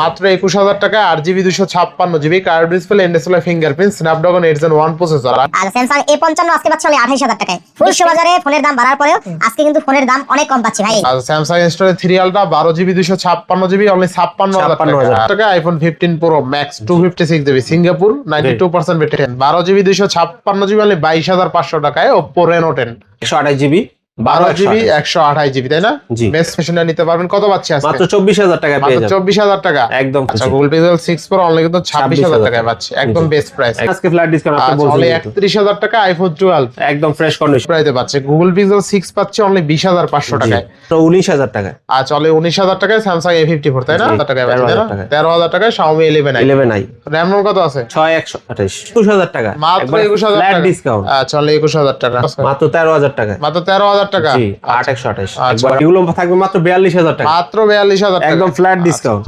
মাত্র একুশ হাজার টাকা আট জিবি দুশো ছাপ্পান্ন GB curved display in display fingerprint Snapdragon eight gen one processor. R Samsung A পঞ্চান্ন আজকে পাচ্ছি অনলি আঠাইশ হাজার টাকায়। খুচরো বাজারে ফোনের দাম বাড়ার পরেও আজকে কিন্তু ফোনের দাম অনেক কম পাচ্ছি ভাই। আর স্যামসাং স্টোরে থ্রি আলটা বারো জিবি দুশো ছাপ্পান্ন জিবি অনলি ছাপ্পান্ন হাজার টাকা। IPhone fifteen pro max two fifty six GB Singapore ninety two percent battery বারো জিবি দুশো ছাপ্পান্ন জিবি অনলি বাইশ হাজার পাঁচশো টাকায় ওপো রেনো টেন একশো আঠাশ জিবি। বারো বারো জিবি একশো আঠাশ জিবি তাই না? বেস্ট ফ্যাশনটা নিতে পারবেন। কত পাচ্ছি মাত্র চব্বিশ হাজার টাকা মাত্র চব্বিশ হাজার টাকা। একদম আচ্ছা Google pixel six pro only কিন্তু ছাব্বিশ হাজার টাকায় পাচ্ছি। একদম বেস্ট প্রাইস আজকে ফ্ল্যাট ডিসকাউন্ট আপনি বলছেন অনলি কিন্তু। একত্রিশ হাজার টাকা আইফোন টুয়েলভ একদম ফ্রেশ কন্ডিশন প্রাইসে পাচ্ছে। গুগল পিক্সেল সিক্স পাচ্ছে অনলি বিশ হাজার পাঁচশো টাকায়। উনিশ হাজার টাকা আর চলে উনিশ হাজার টাকায় স্যামসাং এ ফিফটি ফোর তাই না? হাজার টাকায় 13,000 পাচ্ছে, তাই না? টাকায়। তেরো হাজার টাকায় Xiaomi eleven i eleven i RAM কত আছে? ছয় একশো আঠাশ। একুশ হাজার টাকা। মাত্র একুশ হাজার ডিসকাউন্ট আচ্ছা অনলি একুশ হাজার টাকা। মাত্র তেরো হাজার টাকা মাত্র তেরো হাজার টাকা। আট একশো আঠাশ। এগুলো থাকবে মাত্র বিয়াল্লিশ হাজার টাকা। মাত্র বিয়াল্লিশ হাজার একদম ফ্ল্যাট ডিসকাউন্ট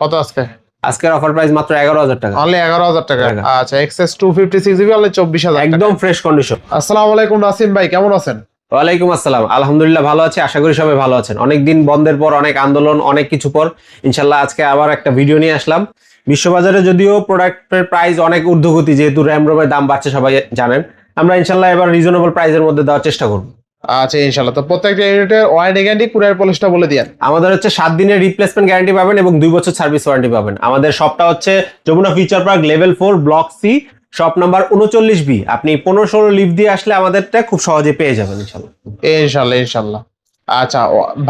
কত আজকে? আজকের অফার প্রাইস মাত্র এগারো হাজার টাকা। অনলি এগারো হাজার টাকা। টাকা। আচ্ছা XS two fifty six GB only চব্বিশ হাজার একদম ফ্রেশ কন্ডিশন আসসালামু আলাইকুম নাসিম ভাই কেমন আছেন? ওয়ালাইকুম আসসালাম। আলহামদুলিল্লাহ ভালো আছি আশা করি সবাই ভালো আছেন। অনেক দিন বন্ধের পর অনেক আন্দোলন অনেক কিছু পর ইনশাল্লাহ আজকে আবার একটা ভিডিও নিয়ে আসলাম। বিশ্ববাজারে যদিও প্রোডাক্টের প্রাইস অনেক ঊর্ধ্বগতি যেহেতু র্যাম রোমের দাম বাড়ছে সবাই জানেন। আমরা ইনশাল্লাহ এবার রিজনেবল প্রাইসের মধ্যে দেওয়ার চেষ্টা করব। আচ্ছা ইনশাল্লাহ তো প্রত্যেকটা ইউনিটের ওয়ারেন্টি গ্যারান্টি কুরিয়ার পলিশটা বলে দিয়েন। আমাদের হচ্ছে সাত দিনের রিপ্লেসমেন্ট গ্যারান্টি পাবেন এবং দুই বছর সার্ভিস ওয়ারেন্টি পাবেন। আমাদের শপটা হচ্ছে Jamuna future park level four block C shop number উনচল্লিশ বি আপনি পনেরো ষোলো লিভ দিয়ে আসলে আমাদেরটা খুব সহজে পেয়ে যাবেন ইনশাল্লাহ ইনশাল্লাহ ইনশাল্লাহ আচ্ছা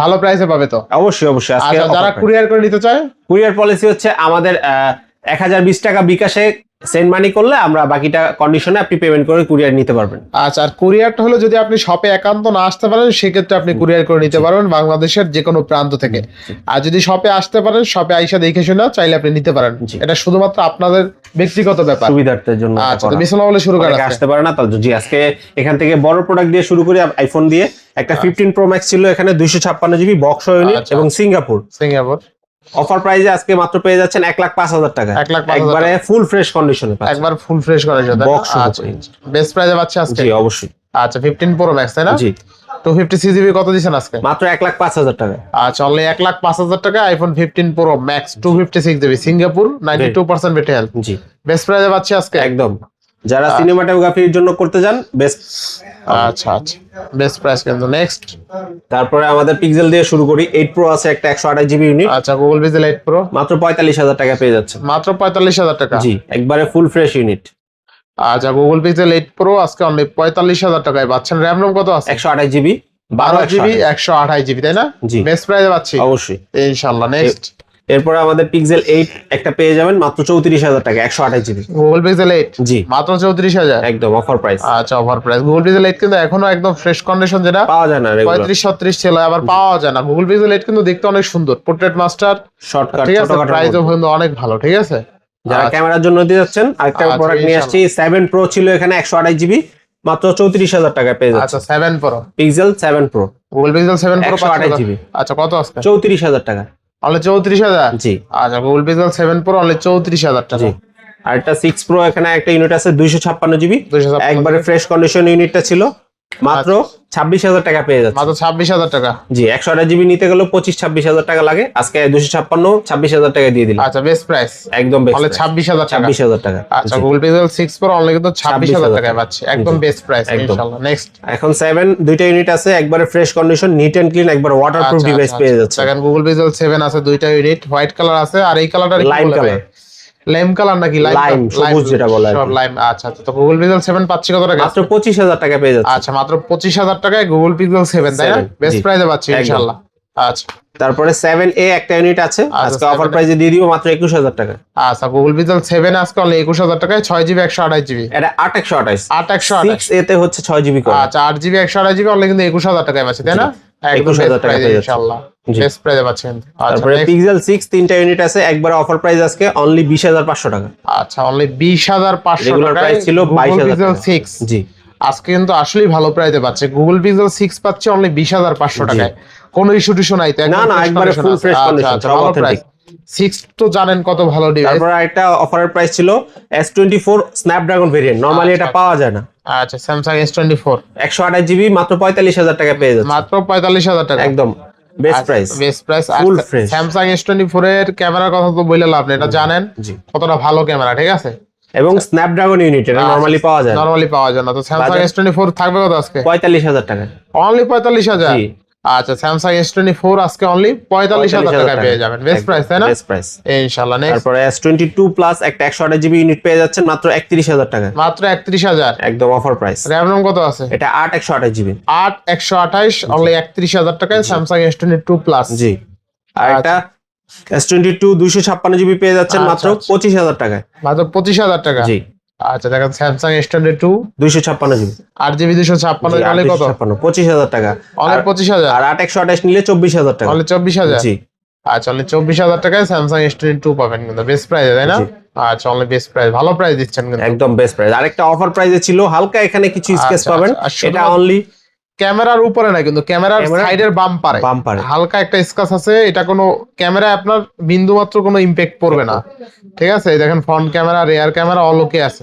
ভালো প্রাইসে পাবে তো? অবশ্যই অবশ্যই। আচ্ছা যারা কুরিয়ার করে নিতে চায়? কুরিয়ার পলিসি হচ্ছে আমাদের এক হাজার বিশ টাকা বিকাশে সেন্ড মানি করলে আমরা বাকিটা কন্ডিশনে আপনি পেমেন্ট করে কুরিয়ার নিতে পারবেন। আচ্ছা আর কুরিয়ারটা হলো যদি আপনি শপে একান্ত না আসতে পারেন সেক্ষেত্রে আপনি কুরিয়ার করে নিতে পারবেন বাংলাদেশের যে কোনো প্রান্ত থেকে। আর যদি শপে আসতে পারেন শপে আইসা দেখে শুনে চাইলে আপনি নিতে পারেন। এটা শুধুমাত্র আপনাদের ব্যক্তিগত ব্যাপার। সুবিধার্থের জন্য আচ্ছা করা। বলে শুরু করা আসতে পারে না তার জি আজকে এখান থেকে বড় প্রোডাক্ট দিয়ে শুরু করি আইফোন দিয়ে। একটা ফিফটিন প্রো ম্যাক্স ছিল এখানে দুইশো ছাপ্পান্ন জিবি বক্স ইউনিট আচ্ছা। এবং সিঙ্গাপুর সিঙ্গাপুর অফার প্রাইসে আজকে মাত্র পেয়ে যাচ্ছেন এক লাখ পাঁচ হাজার টাকা। এক লাখ একবারে ফুল ফ্রেশ কন্ডিশনে একবার ফুল ফ্রেশ সহ আচ্ছা। বেস্ট প্রাইসে পাচ্ছে আজকে? জি অবশ্যই। আচ্ছা ফিফটিন প্রো ম্যাক্স তাই না? জি। টু ফিফটি সিজিবি কত দিচ্ছেন আজকে? মাত্র এক লাখ পাঁচ হাজার টাকা। আচ্ছা অনলি এক লাখ পাঁচ হাজার টাকা iPhone fifteen pro max two fifty six GB Singapore ninety two percent battery health জি। বেস্ট প্রাইসে পাচ্ছি আজকে? একদম। যারা সিনেমাটোগ্রাফির জন্য করতে যান বেস্ট আচ্ছা আচ্ছা। বেস্ট প্রাইস কিন্তু নেক্সট তারপরে আমাদের পিক্সেল দিয়ে শুরু করি। এইট প্রো আছে একটা একশো আঠাশ জিবি ইউনিট আচ্ছা গুগল পিক্সেল এইট প্রো মাত্র পঁয়তাল্লিশ হাজার টাকা পেয়ে যাচ্ছে মাত্র পঁয়তাল্লিশ হাজার টাকা? জি একবারে ফুল ফ্রেশ ইউনিট আচ্ছা গুগল পিক্সেল এইট প্রো আজকে অনলি পঁয়তাল্লিশ হাজার টাকায় পাচ্ছেন। র্যাম রোম কত আছে? একশো আঠাশ জিবি বারো জিবি একশো আঠাশ। জিবি তাই না? জি। বেস্ট প্রাইসে পাচ্ছি। অবশ্যই। ইনশাল্লাহ নেক্সট এরপরে আমাদের পিক্সেল এইট একটা পেয়ে যাবেন মাত্র চৌত্রিশ হাজার টাকা একশো আঠাশ জিবি গুগল পিক্সেল এইট জি। মাত্র চৌত্রিশ হাজার? একদম অফার প্রাইস আচ্ছা over price Google pixel eight কিন্তু এখনও একদম ফ্রেশ কন্ডিশন যেটা পাওয়া যায় না পঁয়ত্রিশ ছত্রিশ ছিল আবার পাওয়া যায় না। গুগল পিক্সেল এইট কিন্তু দেখতে অনেক সুন্দর। পোর্ট্রেট মাস্টার শর্টকাট ঠিক আছে প্রাইসও কিন্তু অনেক ভালো ঠিক আছে? যারা আচ্ছা, ক্যামেরার জন্য দিতে যাচ্ছেন আরেকটা আচ্ছা, প্রোডাক্ট নিয়ে আসছি সেভেন প্রো ছিল এখানে একশো আঠাশ জিবি মাত্র চৌত্রিশ হাজার টাকা পেয়ে যাচ্ছে আচ্ছা seven pro pixel seven pro Google pixel seven pro 128 GB আচ্ছা কত আজকে চৌত্রিশ হাজার টাকা। অনলি চৌত্রিশ হাজার? জি। আচ্ছা Google pixel seven pro only চৌত্রিশ হাজার টাকা। আর একটা সিক্স প্রো এখানে একটা ইউনিট আছে দুইশো ছাপ্পান্ন জিবি 256 একবারে ফ্রেশ কন্ডিশন ইউনিটটা ছিল। মাত্র ছাব্বিশ হাজার টাকা পেয়ে যাচ্ছে। মাত্র ছাব্বিশ হাজার টাকা। জি একশো আঠাশ জিবি নিতে গেলেও পঁচিশ ছাব্বিশ হাজার টাকা লাগে। আজকে দুশো ছাপ্পান্ন ছাব্বিশ হাজার টাকা দিয়ে দিলাম। আচ্ছা বেস্ট প্রাইস একদম অনলি ছাব্বিশ হাজার ছাব্বিশ হাজার টাকা। আচ্ছা। Google pixel six pro only কিন্তু ছাব্বিশ হাজার 26,000 টাকায় পাচ্ছি। একদম বেস্ট প্রাইস একদম। নেক্সট এখন সেভেন দুইটা ইউনিট আছে একবারে fresh condition neat and clean একবার ওয়াটার প্রুফ ডিভাইস পেয়ে যাচ্ছে। সেকেন্ড গুগল পিক্সেল সেভেন আছে দুইটা ইউনিট হোয়াইট কালার আছে আর এই কালারটা Lime color। লাইম কালার নাকি? Lime, সবুজ যেটা বলে কি। লাইম আচ্ছা আচ্ছা তো গুগল পিক্সেল সেভেন পাচ্ছি কত টাকা? মাত্র পঁচিশ হাজার টাকা পেয়ে যাচ্ছে। আচ্ছা মাত্র পঁচিশ হাজার টাকায় গুগল পিক্সেল সেভেন তাই না? বেস্ট প্রাইসে পাচ্ছি। ইনশাআল্লাহ। আচ্ছা। তারপরে সেভেন এ একটা ইউনিট আছে। আচ্ছা, আজকে অফার প্রাইসে দিয়ে দিব মাত্র একুশ হাজার টাকা। আচ্ছা গুগল পিক্সেল সেভেন আজকে অনলি একুশ হাজার টাকায় ছয় জিবি একশো আঠাশ জিবি এটা আট একশো আঠাশ। আট একশো আঠাশ। এতে হচ্ছে ছয় জিবি করে। আচ্ছা আট জিবি একশো আঠাশ জিবি অনলি কিন্তু একুশ হাজার টাকায় পাচ্ছি তাই না? একদম 21,000 বেস্ট টাকা প্রাইসে পেয়ে যাচ্ছে। ইনশাআল্লাহ জি। বেস্ট প্রাইসে পাচ্ছেন। আচ্ছা তারপরে পিক্সেল সিক্স তিনটা ইউনিট আছে একবার অফার প্রাইস আজকে অনলি বিশ হাজার পাঁচশো টাকা। আচ্ছা অনলি বিশ হাজার পাঁচশো প্রাইস ছিল বাইশ হাজার সিক্স জি। আজকে কিন্তু আসলেই ভালো প্রাইসে পাচ্ছে। গুগল পিক্সেল সিক্স পাচ্ছে অনলি বিশ হাজার পাঁচশো টাকায়। কোনো ইস্যু টিস্যু নাই না, না, একবারে ভালো প্রাইস সিক্স তো জানেন কত ভালো ডিভাইস তারপরে একটা অফারের প্রাইস ছিল S twenty four Snapdragon variant normally এটা আচ্ছা। পাওয়া যায় না। আচ্ছা স্যামসাং এস টোয়েন্টি ফোর একশো আঠাশ জিবি মাত্র পঁয়তাল্লিশ হাজার টাকা পেয়ে যাচ্ছে মাত্র পঁয়তাল্লিশ হাজার টাকা। একদম best price best price. Samsung S twenty four এর ক্যামেরার কথা তো বললে লাভ নেই এটা জানেন কতটা ভালো ক্যামেরা ঠিক আছে? এবং স্ন্যাপড্রাগন ইউনিট এটা নরমালি পাওয়া যায় নরমালি পাওয়া যায় না। তো স্যামসাং এস টোয়েন্টি ফোর থাকবে কত আজকে? পঁয়তাল্লিশ হাজার টাকা অনলি পঁয়তাল্লিশ হাজার? আচ্ছা স্যামসাং এস টোয়েন্টি ফোর আজকে অনলি পঁয়তাল্লিশ হাজার টাকা পেয়ে যাবেন। বেস্ট প্রাইস তাই না? বেস্ট প্রাইস ইনশাল্লাহ তারপরে এস টোয়েন্টি টু প্লাস একটা একশো আঠাশ জিবি ইউনিট পেয়ে যাচ্ছেন মাত্র একত্রিশ হাজার টাকা মাত্র একত্রিশ হাজার। একদম অফার প্রাইস র্যাম রোম কত আছে? এটা আট একশো আঠাশ জিবি আট একশো আঠাইশ অনলি একত্রিশ হাজার টাকায় Samsung S twenty two plus জি। আর একটা এস টোয়েন্টি টু দুইশো ছাপ্পান্ন জিবি পেয়ে যাচ্ছেন আচ্ছা, মাত্র আচ্ছা। পঁচিশ হাজার টাকায়। মাত্র পঁচিশ হাজার টাকা। জি। আচ্ছা দেখেন স্যামসাং টোয়েন্টি টু দুইশো ছাপ্পান্ন জিবি। আট জিবি দুশো ছাপ্পান্ন অনলি কত? ছাপ্পান্ন পঁচিশ হাজার টাকা। অনেক পঁচিশ হাজার? আর আট একশো আঠাশ নিলে চব্বিশ হাজার টাকা। অনলি চব্বিশ হাজার? জি। আচ্ছা অনলি চব্বিশ হাজার টাকায় স্যামসাং টোয়েন্টি টু পাবেন কিন্তু বেস্ট প্রাইস তাই না। আচ্ছা অনলি বেস্ট প্রাইস ভালো প্রাইস দিচ্ছেন কিন্তু। একদম বেস্ট প্রাইস আরেকটা অফার প্রাইসে ছিল হালকা এখানে কিছু স্কেচ আচ্ছা, পাবেন। সেটা এটা অনলি ক্যামেরার উপরে না কিন্তু ক্যামেরার সাইডের বাম পারে। বাম্পারে হালকা একটা স্কাচ আছে এটা কোনো ক্যামেরা আপনার বিন্দু মাত্র কোনো ইম্প্যাক্ট পড়বে না। ঠিক আছে? দেখেন front camera rear camera all okay আছে।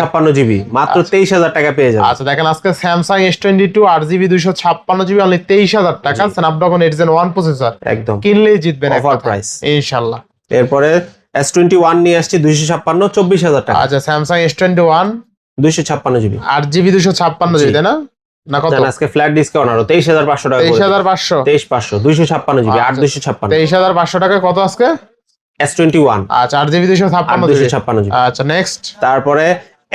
ছাপ্পান্ন জিবি মাত্র তেইশ হাজার টাকা পেয়ে যাবেন। আচ্ছা দেখেন আজকে স্যামসাং এস টোয়েন্টি টু আট জিবি দুইশো ছাপ্পান্ন জিবি অনলি তেইশ হাজার টাকা। Snapdragon eight gen one processor একদম। কিনলেই জিতবেন অফার প্রাইস ইনশাল্লাহ। এরপরে এস টোয়েন্টি ওয়ান নিয়ে আসছি দুইশো ছাপ্পান্ন চব্বিশ হাজার টাকা। আচ্ছা স্যামসাং এস টোয়েন্টি ওয়ান দুইশো ছাপ্পান্ন জিবি আট জিবি দুশো ছাপ্পান্ন জিবি তাই না? না কত? আজকে ফ্ল্যাট ডিসকাউন্ট আরও তেইশ হাজার পাঁচশো টাকা তেইশ হাজার পাঁচশো? তেইশ পাঁচশো দুইশো ছাপ্পান্ন জিবি আট আচ্ছা। টাকা কত আজকে? S twenty one. আচ্ছা আট জিবি আচ্ছা নেক্সট তারপরে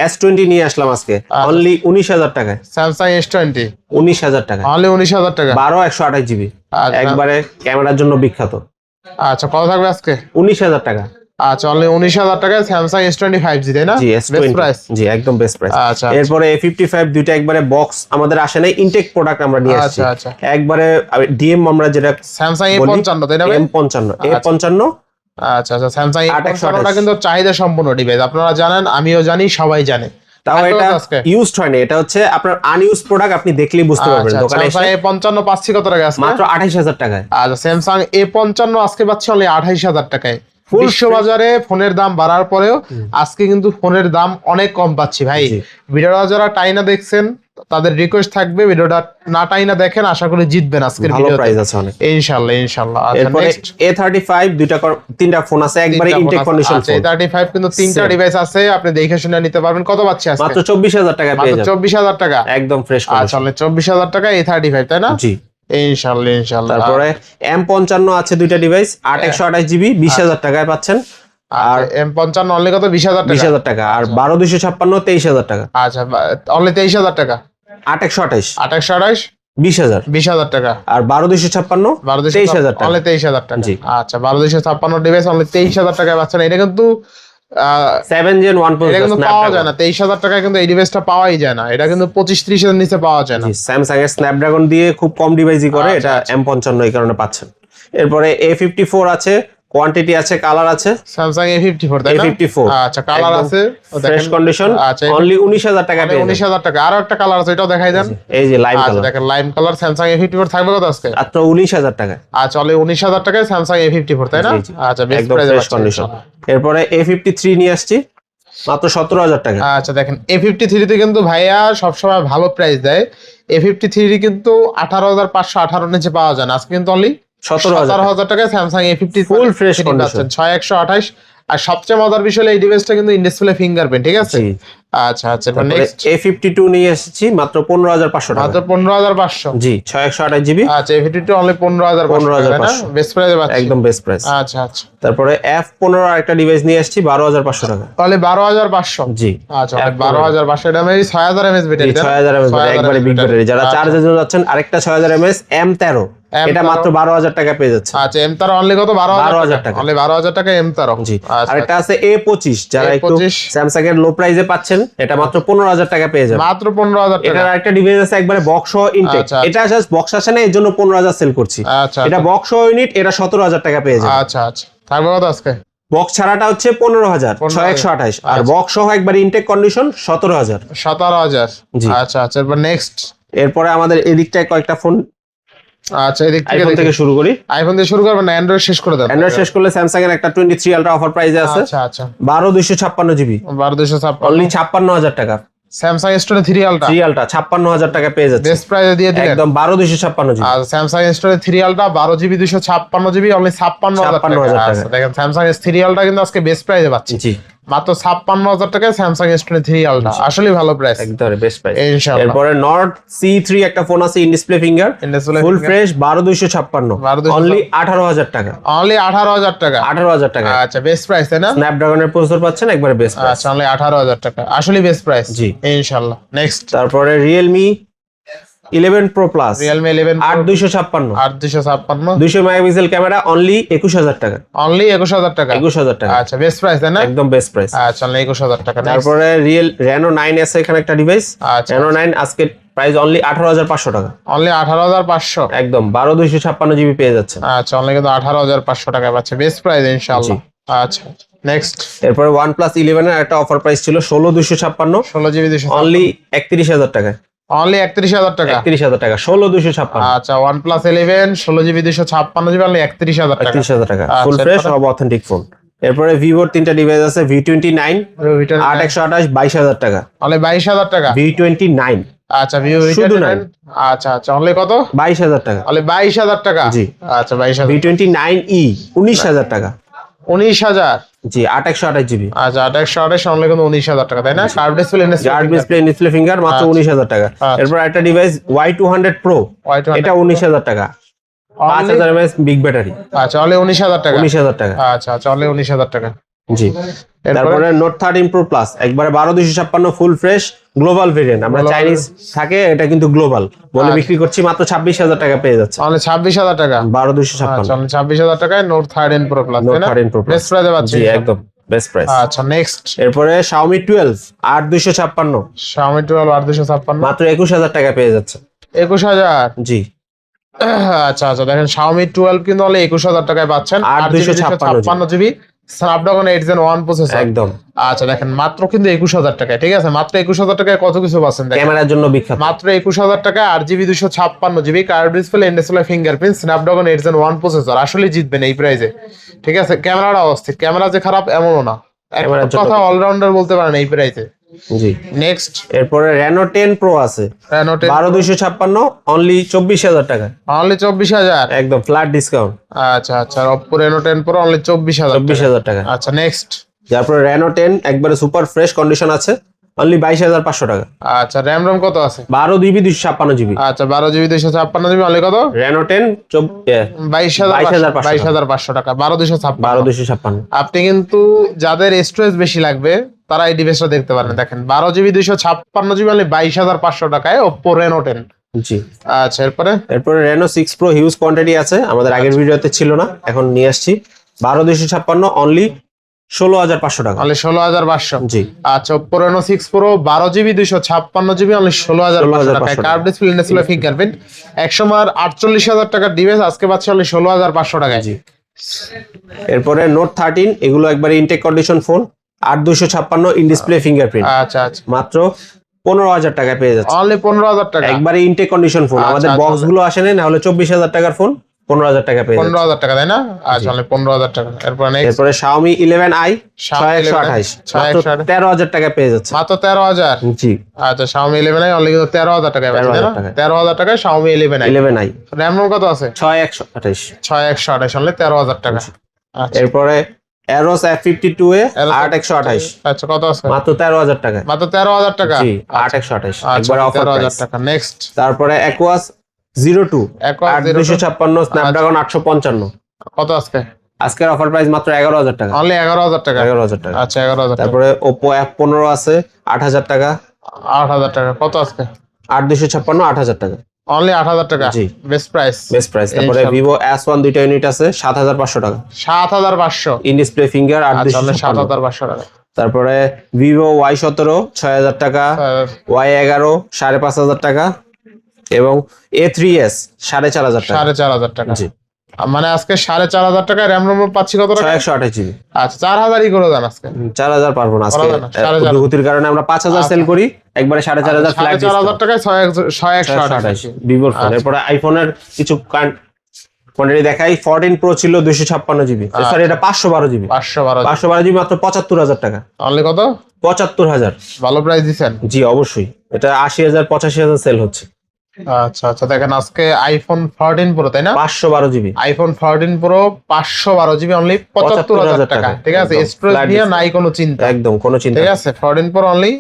এস টোয়েন্টি নিয়ে আসলাম আজকে। আচ্ছা। অনলি উনিশ হাজার টাকায়। Samsung S twenty. উনিশ হাজার টাকা অনলি উনিশ হাজার টাকা। বারো একশো আঠাশ জিবি। আচ্ছা। একবারে ক্যামেরার জন্য বিখ্যাত। আচ্ছা কত থাকবে আজকে? উনিশ হাজার টাকা। আচ্ছা অনলি উনিশ হাজার টাকায় Samsung S twenty five G তাই না? জি বেস্ট প্রাইস জি একদম বেস্ট প্রাইস আচ্ছা। এরপরে এ ফিফটি ফাইভ দুইটা একবারে বক্স আমাদের আসে নাই ইনটেক প্রোডাক্ট আমরা নিয়ে আসছি। আচ্ছা আচ্ছা। একবারে ডিএম আমরা যেটা স্যামসাং এ পঞ্চান্ন তাই না ভাই? এম পঞ্চান্ন এ আচ্ছা। পঞ্চান্ন। আচ্ছা আচ্ছা পঞ্চান্নটা আঠাশ। কিন্তু চাহিদা সম্পূর্ণ ডিভাইস আপনারা জানেন আমিও জানি সবাই জানে। তাও এটা? ইউজড হয়নি এটা হচ্ছে আপনার আনইউজ প্রোডাক্ট আপনি দেখলেই বুঝতে পারবেন। দোকানে এসে এ পঞ্চান্ন পাচ্ছি কত টাকা আজকে? মাত্র আঠাইশ হাজার টাকায়। আচ্ছা স্যামসাং এ পঞ্চান্ন আজকে পাচ্ছি অনলি আঠাইশ হাজার টাকায়। Full বিশ্ববাজারে ফোনের দাম বাড়ার পরেও আজকে কিন্তু ফোনের দাম অনেক কম পাচ্ছি ভাই। ভিডিওটা যারা টাইনা দেখছেন তাদের রিকোয়েস্ট থাকবে ভিডিওটা না টাইনা দেখেন আশা করি জিতবেন আজকের ভালো প্রাইস আছে অনেক। ইনশাআল্লাহ ইনশাআল্লাহ। আচ্ছা এরপরে নেক্সট এ থার্টি ফাইভ দুইটা তিনটা ফোন আছে একবারে ইনটেক কন্ডিশন আচ্ছা থার্টি ফাইভ কিন্তু তিনটা ডিভাইস আছে আপনি দেখে শুনে নিতে পারবেন। কত পাচ্ছি আজকে? মাত্র চব্বিশ হাজার টাকা পেয়ে যাবেন চব্বিশ হাজার টাকা। একদম ফ্রেশ আচ্ছা চব্বিশ হাজার টাকা এ থার্টি ফাইভ তাই না? জি। ইনশাআল্লাহ ইনশাআল্লাহ। তারপরে এম পঞ্চান্ন আছে দুইটা ডিভাইস আট একশো আঠাশ জিবি বিশ হাজার টাকায় পাচ্ছেন। আর এম পঞ্চান্ন অনলি কত? বিশ হাজার বিশ হাজার টাকা। আর বারো দুইশো ছাপ্পান্ন তেইশ হাজার টাকা। আচ্ছা অনলি তেইশ হাজার টাকা? আট একশো আঠাশ। আঠাশশো আঠাশ? বিশ হাজার। বিশ হাজার টাকা। আর বারো দুইশো ছাপ্পান্ন বারো দুইশো তেইশ হাজার টাকা। তেইশ হাজার টাকা। আচ্ছা বারো দুইশো ছাপ্পান্ন ডিভাইস অনলি তেইশ হাজার টাকায় পাচ্ছেন। এটা কিন্তু সেভেন জেন ওয়ান কিন্তু পাওয়া যায় না। তেইশ হাজার কিন্তু এই ডিভাইসটা পাওয়াই যায় না। এটা কিন্তু পঁচিশ ত্রিশ হাজার নিচে পাওয়া যায় না। স্যামসাং এর স্ন্যাপড্রাগন দিয়ে খুব কম ডিভাইসই করে আচ্ছা, এটা আচ্ছা। এম পঞ্চান্ন এই কারণে পাচ্ছেন। এরপরে এ ফিফটি ফোর আছে কোয়ান্টিটি আছে কালার আছে? স্যামসাং এ ফিফটি ফোর তাই না? A54 আচ্ছা কালার আছে ফ্রেশ কন্ডিশন আচ্ছা অনলি উনিশ হাজার টাকা উনিশ হাজার টাকা। আরও একটা কালার আছে এটাও দেখাই দেন। এই যে লাইম আচ্ছা কালার দেখেন lime colour Samsung A fifty four থাকবে কত আজকে? মাত্র উনিশ হাজার টাকা আচ্ছা অনলি উনিশ হাজার টাকায় স্যামসাং এ ফিফটি ফোর তাই না। আচ্ছা বেস্ট ফ্রেশ কন্ডিশন এরপরে এ ফিফটি থ্রি নিয়ে আসছি মাত্র সতেরো হাজার টাকা। আচ্ছা দেখেন এ ফিফটি থ্রিতে কিন্তু ভাইয়া সবসময় ভালো প্রাইস দেয়। এ ফিফটি থ্রি কিন্তু আঠারো হাজার পাঁচশো আঠারো নিচে পাওয়া যায় না। আজকে কিন্তু অনলি সতেরো হাজার হাজার টাকায় Samsung A fifty fresh condition। ছয় একশো আঠাশ। আর সবচেয়ে মজার বিষয় এই ডিভাইসটা কিন্তু ইনডিসপ্লে ফিঙ্গারপ্রিন্ট ঠিক আছে? আচ্ছা আচ্ছা নেক্সট এ ফিফটি টু নিয়ে এসেছি মাত্র পনেরো হাজার পাঁচশো মাত্র পনেরো হাজার পাঁচশো। জি ছয় একশো আঠাশ জিবি। আচ্ছা এ ফিফটি টু অনলি পনেরো হাজার 15,500 বেস্ট প্রাইসে একদম বেস্ট প্রাইস আচ্ছা আচ্ছা। তারপরে এফ পনেরো একটা ডিভাইস নিয়ে এসেছি বারো হাজার পাঁচশো টাকা। তাহলে বারো হাজার পাঁচশো। জি। আচ্ছা বারো হাজার পাঁচশো এটা আমি ছয় হাজার এমএস ব্যাটারি ছয় হাজার এমএস একবারে বিগ ব্যাটারি যারা যাচ্ছেন আরেকটা ছয় হাজার এমএস এম তেরো। M13 এটা মাত্র বারো হাজার টাকা পেয়ে যাচ্ছে। আচ্ছা এম তার অনলি কত? বারো 12,000 হাজার টাকা। অনলি বারো হাজার টাকা এম তার জি। আচ্ছা আরেকটা আছে এ পঁচিশ। যারা একটু স্যামসাং এর লো প্রাইসে পাচ্ছেন এটা মাত্র পনেরো হাজার টাকা পেয়ে যাবে মাত্র পনেরো হাজার টাকা। এটার আরেকটা ডিভাইস আছে একবারে বক্স ইনটেক আচ্ছা, এটা জাস্ট বক্স আসে না এর জন্য পনেরো হাজার সেল করছি। আচ্ছা এটা বক্স ইউনিট এটা সতেরো হাজার টাকা পেয়ে যাবে আচ্ছা আচ্ছা। থাকবে কত আজকে? বক্স ছাড়াটা হচ্ছে পনেরো হাজার ছয় একশো আঠাশ। আর আচ্ছা। বক্স সহ একবার ইনটেক কন্ডিশন সতেরো হাজার। সতেরো হাজার। আচ্ছা আচ্ছা। এরপর নেক্সট এরপরে আমাদের এদিকটায় কয়েকটা ফোন আচ্ছা এদিক থেকে আইফোন থেকে শুরু করি। আইফোন দিয়ে শুরু করবেন না? অ্যান্ড্রয়েড শেষ করে দেন অ্যান্ড্রয়েড শেষ করলে স্যামসাং এর একটা টোয়েন্টি থ্রি আলট্রা অফার প্রাইসে আছে। আচ্ছা আচ্ছা। বারো দুইশো ছাপ্পান্ন জিবি বারো দুশো ছাপ্পান্ন। অনলি ছাপ্পান্ন হাজার টাকা। স্যামসাং স্টোরে থ্রি আলটা থ্রি আলটা ছাপ্পান্ন হাজার টাকা পেয়ে যাচ্ছে। বেস্ট প্রাইসে দিয়ে দিলেন। একদম বারো দুইশো ছাপ্পান্ন জিবি আর স্যামসাং স্টোরে থ্রি আলটা বারো জিবি দুশো ছাপ্পান্ন জিবি অনলি ছাপ্পান্ন হাজার 56,000 টাকা। আচ্ছা, দেখেন স্যামসাং এস থ্রি আলটা কিন্তু আজকে বেস্ট প্রাইসে পাচ্ছি। জি। মাত্র ছাপ্পান্ন হাজার টাকায় স্যামসাং স্টোরে থ্রি আলটা আসলে ভালো প্রাইস একদম বেস্ট প্রাইস ইনশাআল্লাহ। এরপরে নর্ড সি থ্রি একটা ফোন আছে in display finger full fresh বারো দুইশো ছাপ্পান্ন। অনলি আঠারো হাজার টাকা। অনলি আঠারো হাজার টাকা। আঠারো হাজার টাকা। আচ্ছা বেস্ট প্রাইস তাই না? স্ন্যাপড্রাগনের প্রসেসর পাচ্ছেন একবারে বেস্ট প্রাইস আচ্ছা অনলি আঠারো হাজার টাকা। আসলে বেস্ট প্রাইস জি। ইনশাল্লাহ নেক্সট তারপরে রিয়েলমি ইলেভেন প্রো প্লাস দুইশো ছাপ্পান্ন। আট দুশো ছাপ্পান্ন। দুইশো মেগাপিক্সেল ক্যামেরা অনলি একুশ হাজার টাকা। অনলি একুশ হাজার টাকা? একুশ হাজার টাকা। আচ্ছা বেস্ট প্রাইস তাই না? একদম বেস্ট প্রাইস আচ্ছা অনলি একুশ হাজার টাকা তারপরে রিয়েল নাইন এস এখানে একটা ডিভাইস আচ্ছা। রেনো নাইন আজকে প্রাইস অনলি আঠারো হাজার পাঁচশো টাকা। অনলি আঠারো হাজার পাঁচশো? একদম বারো দুইশো ছাপ্পান্ন জিবি পেয়ে যাচ্ছে। আচ্ছা অনলি কিন্তু আঠারো হাজার পাঁচশো টাকা পাচ্ছে। বেস্ট প্রাইস ইনশাল্লাহ আচ্ছা নেক্সট এরপরে প্লাস ইলেভেন এর একটা অফার প্রাইস ছিল ষোলো দুইশো ছাপ্পান্ন। ষোলো জিবি দুশো অনলি একত্রিশ হাজার টাকা অনলি একত্রিশ হাজার টাকা। একত্রিশ হাজার টাকা ষোলো দুইশো ছাপ্পান্ন। আচ্ছা ওয়ান প্লাস ইলেভেন ষোলো জিবি দুশো ছাপ্পান্ন জিবি অনলি একত্রিশ হাজার টাকা। একত্রিশ হাজার টাকা। ফুল ফ্রেশ সব অথেন্টিক ফোন এরপরে ভিভোর তিনটা ডিভাইস আছে ভি টোয়েন্টি নাইন আট একশো আঠাশ বাইশ হাজার টাকা। অনলি বাইশ হাজার টাকা। ভি টোয়েন্টি নাইন আচ্ছা ভিভো শুধু V29 আচ্ছা আচ্ছা অনলি কত? বাইশ হাজার টাকা। অনলি বাইশ হাজার টাকা। জি। আচ্ছা বাইশ হাজার। ভি টোয়েন্টি নাইন ই উনিশ হাজার টাকা। উনিশ হাজার। জি আট একশো আঠাশ জিবি। আচ্ছা আট একশো আঠাশ কিন্তু উনিশ হাজার টাকা তাই না? কার্ভ ডিসপ্লে জার্ড ডিসপ্লে ডিসপ্লে ফিঙ্গার মাত্র আচ্ছা। উনিশ হাজার টাকা। আচ্ছা। এরপর একটা device Y two hundred pro এটা উনিশ হাজার টাকা। পাঁচ হাজার বিগ ব্যাটারি আচ্ছা অনলি উনিশ হাজার টাকা। উনিশ হাজার টাকা। আচ্ছা আচ্ছা উনিশ হাজার টাকা। জি। এরপরে? তারপরে নোট থার্টিন প্রো প্লাস একবারে বারো দুইশো ছাপ্পান্ন ফুল ফ্রেশ গ্লোবাল ভেরিয়েন্ট আমরা চাইনিজ থাকে এটা কিন্তু গ্লোবাল বলে আচ্ছা। বিক্রি করছি মাত্র ছাব্বিশ হাজার টাকা পেয়ে যাচ্ছে। অনলি ছাব্বিশ হাজার টাকা। বারো দুইশো ছাপ্পান্ন। আচ্ছা ছাব্বিশ হাজার টাকায় note thirteen pro plus note thirteen pro plus পাচ্ছি। একদম বেস্ট প্রাইস আচ্ছা নেক্সট এরপরে শাওমি টুয়েলভ আট ছাপ্পান্ন। শাওমি টুয়েলভ আট দুশো ছাপ্পান্ন। মাত্র একুশ হাজার টাকা পেয়ে যাচ্ছে। একুশ হাজার? জি। আচ্ছা আচ্ছা দেখেন শাওমি টুয়েলভ কিন্তু একুশ হাজার টাকায় পাচ্ছেন। আট আট দুইশো দুশো ছাপ্পান্ন ছাপ্পান্ন GB Snapdragon eight gen one processor একদম। আচ্ছা দেখেন মাত্র কিন্তু একুশ হাজার টাকায় ঠিক আছে? মাত্র একুশ হাজার টাকায় কত কিছু পাচ্ছেন ক্যামেরার জন্য বিখ্যাত। মাত্র একুশ হাজার টাকায় আট জিবি দুশো ছাপ্পান্ন GB curved display in display fingerprint Snapdragon eight gen one processor আসলে জিতবেন এই প্রাইজে ঠিক আছে? ক্যামেরাটা অস্থির ক্যামেরা যে খারাপ এমনও না। কথা অলরাউন্ডার বলতে পারেন এই প্রাইজে জি। নেক্সট এরপরে আছে। অনলি চব্বিশ হাজার টাকা। অনলি চব্বিশ হাজার? একদম ফ্ল্যাট ডিসকাউন্ট আচ্ছা আচ্ছা অনলি টাকা। আচ্ছা নেক্সট তারপরে একবারে সুপার ফ্রেশ কন্ডিশন আছে অনলি বাইশ হাজার পাঁচশো টাকা। আচ্ছা র্যাম রম কত আছে? বারো জিবি দুইশো ছাপ্পান্ন জিবি। আচ্ছা বারো জিবি দুইশো ছাপ্পান্ন জিবি অনলি কত? রেনো টেন বাইশ হাজার 22,500 বাইশ হাজার পাঁচশো টাকা। বারো বারো দুইশো ছাপ্পান্ন। আপনি কিন্তু যাদের স্টোরেজ বেশি লাগবে তারা এই ডিভাইসটা দেখতে পারেন দেখেন বারো জিবি দুইশো ছাপ্পান্ন জিবি অনলি বাইশ হাজার পাঁচশো টাকায় ওপো রেনো টেন জি। আচ্ছা এরপরে? এরপরে Reno six pro huge quantity আছে আমাদের আগের ভিডিওতে ছিল না এখন নিয়ে আসছি। বারো দুইশো ছাপ্পান্ন অনলি ষোলো হাজার পাঁচশো টাকা। অনলি ষোলো হাজার পাঁচশো। জি। আচ্ছা ওপ্পো রেনো সিক্স প্রো বারো জিবি দুইশো ছাপ্পান্ন জিবি অনলি ষোলো হাজার পাঁচশো 16,500 টাকায় কার্ভ ডিসপ্লে ডিসপ্লে ফিঙ্গারপ্রিন্ট একশো মার আটচল্লিশ হাজার টাকার ডিভাইস আজকে পাচ্ছে অনলি ষোলো হাজার পাঁচশো টাকায়। জি। এরপরে নোট থার্টিন এগুলো একবারে ইনটেক কন্ডিশন ফোন আট দুশো ছাপ্পান্ন ইন ডিসপ্লে ফিঙ্গারপ্রিন্ট আচ্ছা আচ্ছা। মাত্র পনেরো হাজার টাকায় পেয়ে যাচ্ছে অনলি পনেরো হাজার টাকা। একবারে ইনটেক কন্ডিশন ফোন আচ্ছা, আমাদের আচ্ছা, বক্সগুলো আসে না হলে চব্বিশ হাজার টাকার ফোন পনেরো হাজার টাকা পেয়ে পনেরো হাজার টাকা তাই না? আচ্ছা অনলি পনেরো হাজার টাকা। এরপর এরপরে শাওমি ইলেভেন আই ছয় একশো আঠাইশ। তেরো হাজার টাকা পেয়ে যাচ্ছে। মাত্র তেরো হাজার? জি। আচ্ছা শাওমি ইলেভেন আই অনলি তেরো হাজার টাকায় পাচ্ছেন, তাই না? 13,000 টাকায়। তেরো হাজার টাকায় Xiaomi eleven i eleven i RAM কত আছে? ছয় একশো আঠাইশ। ছয় একশো আঠাশ অনলি তেরো হাজার টাকা। আচ্ছা। এরপরে Arrows F fifty two A আট একশো আঠাইশ আচ্ছা কত আছে? মাত্র তেরো হাজার টাকা। মাত্র তেরো হাজার টাকা? জি আট একশো আঠাইশ আচ্ছা একবার অফার হাজার টাকা নেক্সট তারপরে অ্যাকোয়াস জিরো টু আট দুশো ছাপ্পান্ন স্ন্যাপড্রাগন আটশো পঞ্চান্ন। কত আজকে? আজকের অফার প্রাইস মাত্র এগারো হাজার টাকা। অনলি এগারো হাজার টাকা? এগারো হাজার টাকা। আচ্ছা এগারো হাজার তারপরে ওপো এফ পনেরো আছে আট হাজার টাকা। আট হাজার টাকা। কত আজকে? আট দুশো ছাপ্পান্ন আট হাজার টাকা। অনলি আট হাজার টাকা। জি। বেস্ট প্রাইস বেস্ট প্রাইস তারপরে। ভিভো এস ওয়ান দুইটা ইউনিট আছে সাত হাজার পাঁচশো টাকা। সাত হাজার পাঁচশো। ইন ডিসপ্লে ফিঙ্গার আট আচ্ছা দুশো অনলি সাত ছাপ্পান্ন। হাজার পাঁচশো টাকা। তারপরে ভিভো ওয়াই সতেরো ছয় হাজার টাকা। ওয়াই এগারো সাড়ে পাঁচ হাজার টাকা। এবং এ থ্রি এস সাড়ে চার হাজার টাকা। সাড়ে চার হাজার টাকা। জি। মানে আজকে সাড়ে চার হাজার টাকা র্যাম রোম পাচ্ছি কত টাকা? একশো আঠাশ জিবি। আচ্ছা চার হাজারই করে দেন আজকে। চার হাজার পারব না আজকে। উদ্যোগতির কারণে আমরা পাঁচ হাজার সেল করি। একবারে সাড়ে চার হাজার সাড়ে চার হাজার টাকায় ছয় একশো ছয় একশো আঠাশ। ভিভোর ফোন আচ্ছা। এরপরে আইফোনের কিছু কোয়ান্টিটি দেখাই। ফোরটিন প্রো ছিল দুইশো ছাপ্পান্ন জিবি সরি এটা পাঁচশো বারো জিবি পাঁচশো বারো পাঁচশো বারো জিবি মাত্র পঁচাত্তর হাজার টাকা। অনলি কত? পঁচাত্তর হাজার। ভালো প্রাইস দিচ্ছেন জি অবশ্যই। এটা আশি হাজার পঁচাশি হাজার সেল হচ্ছে। আচ্ছা আচ্ছা। দেখেন আজকে আইফোন ফোরটিন প্রো তাই না? পাঁচশো বারো জিবি আইফোন ফোরটিন প্রো পাঁচশো বারো জিবি অনলি পঁচাত্তর হাজার টাকা। ঠিক আছে। স্টোরেজ নিয়ে নাই কোনো চিন্তা। একদম কোনো চিন্তা ঠিক। আছে? ফোরটিন প্রো অনলি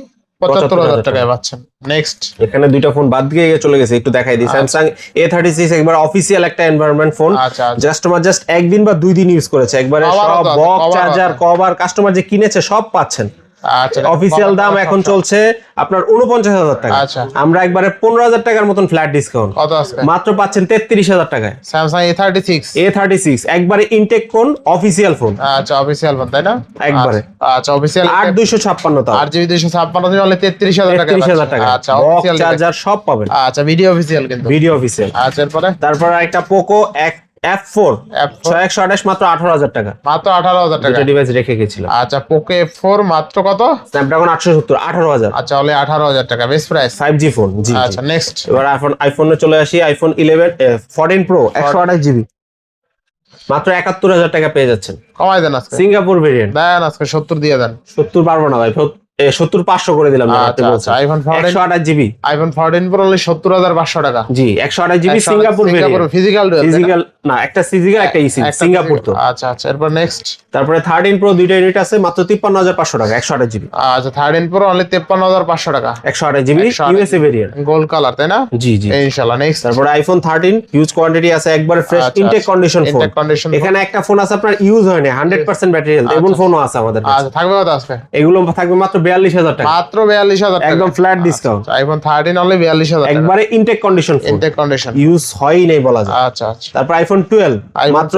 পঁচাত্তর হাজার টাকায় পাচ্ছেন। নেক্সট এখানে দুইটা ফোন বাদ দিয়ে চলে গেছে একটু দেখাই দিই। স্যামসাং এ থার্টি সিক্স একবার অফিসিয়াল একটা এনভায়রনমেন্ট ফোন কাস্টমার জাস্ট একদিন বা দুই দিন ইউজ করেছে। একবারে সব চার্জার কভার কাস্টমার যে কিনেছে সব পাচ্ছেন। আচ্ছা অফিসিয়াল দাম এখন চলছে আপনার উনপঞ্চাশ হাজার টাকা। আচ্ছা। আমরা একবারে পনেরো হাজার টাকার মতন ফ্ল্যাট ডিসকাউন্ট কত মাত্র পাচ্ছেন তেত্রিশ হাজার টাকায়। Samsung A thirty six A thirty six একবারে ইনটেক ফোন অফিসিয়াল ফোন আচ্ছা অফিসিয়াল ফোন তাই না? একবারে। আচ্ছা, আচ্ছা অফিসিয়াল আট দুইশো ছাপ্পান্ন তাও। আর জিবি দুইশো ছাপ্পান্ন অনলি তেত্রিশ হাজার টাকা তেত্রিশ হাজার টাকা। আচ্ছা অফিসিয়াল চার্জার সব পাবেন। আচ্ছা ভিডিও অফিসিয়াল কিন্তু। ভিডিও অফিসিয়াল আচ্ছা এরপরে? তারপর একটা পোকো এক F4 ছয় একশো আঠাশ মাত্র আঠারো হাজার টাকা। মাত্র আঠারো হাজার টাকা? দুটো ডিভাইস রেখে গেছিলাম আচ্ছা পোকো এফ ফোর মাত্র কত? স্ন্যাপড্রাগন আটশো সত্তর আঠারো হাজার। আচ্ছা অনলি আঠারো হাজার টাকা best price five G phone জি। আচ্ছা নেক্সট এবার আইফোন আইফোনে চলে আসি আইফোন ইলেভেন ফোরটিন প্রো একশো আঠাশ জিবি মাত্র একাত্তর হাজার টাকা পেয়ে যাচ্ছেন। কমাই দেন আজকে। সিঙ্গাপুর ভেরিয়েন্ট দেন আজকে সত্তর দিয়ে দেন। সত্তর পারব না ভাই সত্তর পাঁচশো করে দিলাম আচ্ছা আচ্ছা আইফোন একশো আঠাশ GB iPhone fourteen pro only সত্তর হাজার পাঁচশো টাকা। জি একশো আঠাশ জিবি সিঙ্গাপুর ফিজিক্যাল ফিজিক্যাল না একটা ফিজিক্যাল একটা ইসি সিঙ্গাপুর তো। আচ্ছা আচ্ছা এরপর নেক্সট তারপরে থার্টিন প্রো দুইটা আছে মাত্র তিপ্পান্ন হাজার পাঁচশো টাকা একশো আঠাশ জিবি আচ্ছা থার্টিন প্রো অনলি তেপ্পান্ন হাজার পাঁচশো টাকা। একশো আঠাশ GB USA variant gold colour তাই না? জি জি। ইনশাল্লাহ নেক্সট তারপরে আইফোন থার্টিন হিউজ কোয়ান্টিটি আছে একবার ফ্রেশ আচ্ছা, ইনটেক আচ্ছা। কন্ডিশন ফোন এখানে একটা ফোন আছে আপনার ইউজ হয়নি হান্ড্রেড পার্সেন্ট ব্যাটারি হেলথ এমন ফোনও আছে আমাদের আচ্ছা থাকবে কত আজকে? এগুলো থাকবে মাত্র বিয়াল্লিশ হাজার টাকা। মাত্র বিয়াল্লিশ হাজার একদম flat discount iPhone thirteen only বিয়াল্লিশ হাজার একবারে intact condition intact condition use হয়ই নেই বলা যায়। আচ্ছা আচ্ছা। তারপর আইফোন টুয়েলভ মাত্র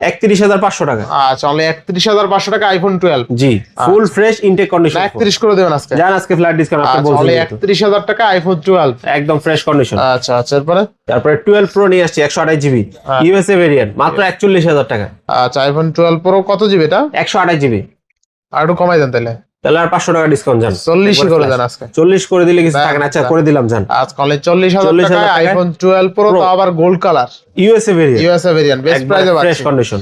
একত্রিশ হাজার পাঁচশো টাকা। আচ্ছা অনলি একত্রিশ হাজার পাঁচশো টাকা আইফোন টুয়েলভ জি ফুল ফ্রেশ ইনটেক কন্ডিশন একত্রিশ করে দেবেন আজকে। ফ্ল্যাট ডিসকাউন্ট আপনি আচ্ছা বলছেন অনলি একত্রিশ হাজার টাকা আইফোন টুয়েলভ একদম ফ্রেশ কন্ডিশন আচ্ছা আচ্ছা এরপরে? তারপরে টুয়েলভ প্রো নিয়ে আসছি একশো আঠাশ জিবি হ্যাঁ। ইউএসএ ভেরিয়েন্ট মাত্র একচল্লিশ হাজার টাকা। আচ্ছা আইফোন টুয়েলভ প্রো কত জিবি এটা একশো আঠাশ জিবি আর একটু কমাই দেন তাহলে। তাহলে আর পাঁচশো টাকা ডিসকাউন্ট যান চল্লিশ করে দেন আজকে। চল্লিশ করে দিলে কিছু থাকে না আচ্ছা করে দিলাম যান আজকে অনলি চল্লিশ হাজার 40,000 টাকা আইফোন টুয়েলভ প্রো তো আবার gold colour USA variant USA variant best প্রাইসে ফ্রেশ কন্ডিশন।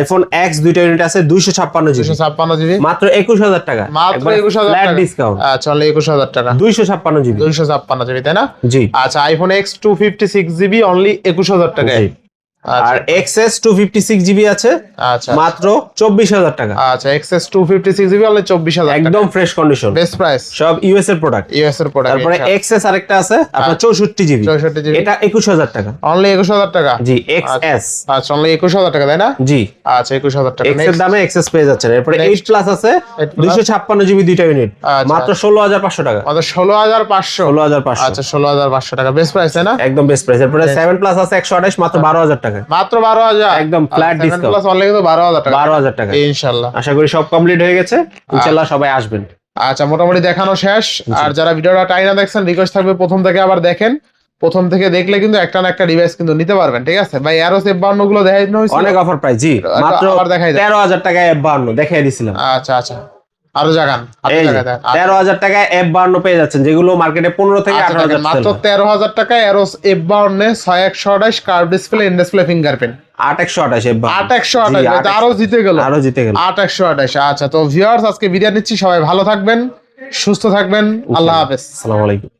আইফোন এক্স দুইটা ইউনিট আছে দুইশো ছাপ্পান্ন জিবি ছাপ্পান্ন জিবি মাত্র একুশ হাজার টাকা। মাত্র একুশ হাজার টাকা। ডিসকাউন্ট আচ্ছা একুশ হাজার টাকা। দুইশো ছাপ্পান্ন জিবি দুইশো ছাপ্পান্ন জিবি তাই না? জি। আচ্ছা iPhone X two fifty six GB only একুশ হাজার। আচ্ছা আর XS two fifty six GB আছে আচ্ছা। মাত্র চব্বিশ হাজার টাকা। আচ্ছা XS two fifty six GB only চব্বিশ হাজার একদম ফ্রেশ কন্ডিশন বেস্ট প্রাইস সব ইউএস এর প্রোডাক্ট ইউএস এর প্রোডাক্ট তারপরে এক্সএস আরেকটা আছে আপনার চৌষট্টি জিবি চৌষট্টি জিবি এটা একুশ হাজার টাকা। অনলি একুশ হাজার টাকা? জি এক্সএস আচ্ছা অনলি একুশ হাজার টাকা তাই না? জি। আচ্ছা একুশ হাজার টাকা। এক্সের Next। দামে এক্সএস পেয়ে যাচ্ছেন। এরপরে Next. এইট প্লাস আছে 8 plus। দুইশো ছাপ্পান্ন জিবি দুইটা ইউনিট আচ্ছা, মাত্র ষোলো হাজার পাঁচশো টাকা। আমাদের ষোলো হাজার পাঁচশো। ষোলো হাজার পাঁচশো। আচ্ছা ষোলো হাজার পাঁচশো টাকা। বেস্ট প্রাইস তাই না? একদম বেস্ট প্রাইস এরপরে সেভেন প্লাস আছে একশো আঠাশ মাত্র বারো হাজার টাকা মাত্র বারো হাজার। একদম flat discount। প্লাস অনলি কিন্তু বারো হাজার টাকা। বারো হাজার টাকা ইনশাল্লাহ। আশা করি সব কমপ্লিট হয়ে গেছে। ইনশাল্লাহ সবাই আসবেন। আচ্ছা মোটামুটি দেখানো শেষ। আর যারা ভিডিওটা টাইনা দেখছেন রিকোয়েস্ট থাকবে প্রথম থেকে আবার দেখেন। প্রথম থেকে দেখলে কিন্তু একটা না একটা ডিভাইস কিন্তু নিতে পারবেন ঠিক আছে? ভাই এরো সেভ বান্নগুলো হয়েছিল। অনেক অফার প্রাইস জি। আচ্ছা, মাত্র দেখাই তেরো হাজার টাকায় এফ বান্ন দেখিয়ে দিছিলাম। আচ্ছা আচ্ছা। আরও জাগান তেরো হাজার টাকায় এফ পেয়ে যাচ্ছেন যেগুলো মার্কেটে পনেরো থেকে আচ্ছা, আঠারো হাজার মাত্র তেরো হাজার টাকায় এফ বাউন্নে ছয় একশো আঠাশ curve display in display fingerprint আট একশো আঠাশ আট একশো আঠাশ আরও জিতে গেল। আরও জিতে গেল। আট একশো আঠাশ আচ্ছা তো ভিউয়ার্স আজকে বিদায় নিচ্ছি সবাই ভালো থাকবেন সুস্থ থাকবেন আল্লাহ। হাফেজ। আসসালামু আলাইকুম।